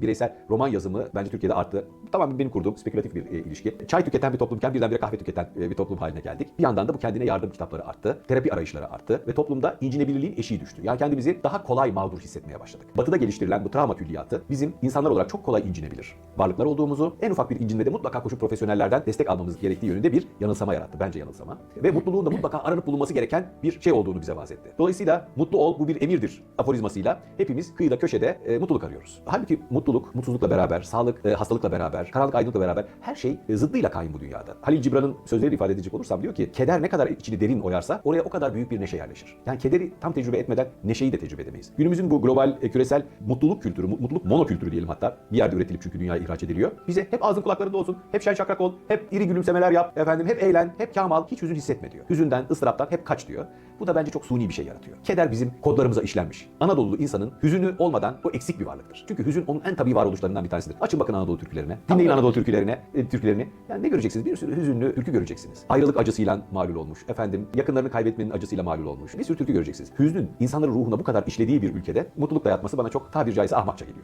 bireysel roman yazımı bence Türkiye'de arttı. Tamamen benim kurduğum spekülatif bir e, ilişki. Çay tüketen bir toplumken birdenbire kahve tüketen e, bir toplum haline geldik. Bir yandan da bu kendine yardım kitapları arttı. Terapi arayışları arttı ve toplumda incinebilirliğin eşiği düştü. Yani kendimizi daha kolay mağdur hissetmeye başladık. Batı'da geliştirilen bu travma külliyatı bizim insanlar olarak çok kolay incinebilir. Varlıklar olduğumuzu, en ufak bir incinmede mutlaka koşup profesyonellerden destek almamız gerektiği yönünde bir yanılsama yarattı. Bence yanılsama. Ve mutluluğun da mutlaka aranıp bulunması gereken bir şey olduğunu bize vaz etti. Dolayısıyla mutlu ol bu bir emirdir aforizmasıyla hepimiz kıyıda köşede e, mutluluk arıyoruz. Halbuki mutluluk, mutsuzlukla beraber, sağlık, e, hastalıkla beraber, karanlık aydınlıkla beraber her şey e, zıddıyla kaim bu dünyada. Halil Cibran'ın sözleri ifade edecek olursam diyor ki keder ne kadar içini derin oyarsa oraya o kadar büyük bir neşe yerleşir. Yani kederi tam tecrübe etmeden neşeyi de tecrübe edemeyiz. Günümüzün bu global, e, küresel mutluluk kültürü, mu- mutluluk monokültürü diyelim hatta bir yerde üretilip çünkü dünyaya ihraç ediliyor. Bize hep ağzın kulaklarında olsun, hep şen şakrak ol, hep iri gülümsemeler yap, efendim hep eğlen, hep kamal, hiç hüzün hissetme diyor. Hüzünden, ıstıraptan hep kaç diyor. Bu da bence çok suni bir şey yaratıyor. Keder bizim kodlarımıza işlenmiş. Anadolu insanın hüzünü olmadan o eksik bir varlıktır. Çünkü hüzün onun en tabii varoluşlarından bir tanesidir. Açın bakın Anadolu türkülerine. Dinleyin Anadolu türkülerine, e, türkülerini. Yani ne göreceksiniz? Bir sürü hüzünlü türkü göreceksiniz. Ayrılık acısıyla malul olmuş. Efendim yakınlarını kaybetmenin acısıyla malul olmuş. Bir sürü türkü göreceksiniz. Hüznün insanların ruhuna bu kadar işlediği bir ülkede mutlulukla yatması bana çok tabiri caizse ahmakça geliyor.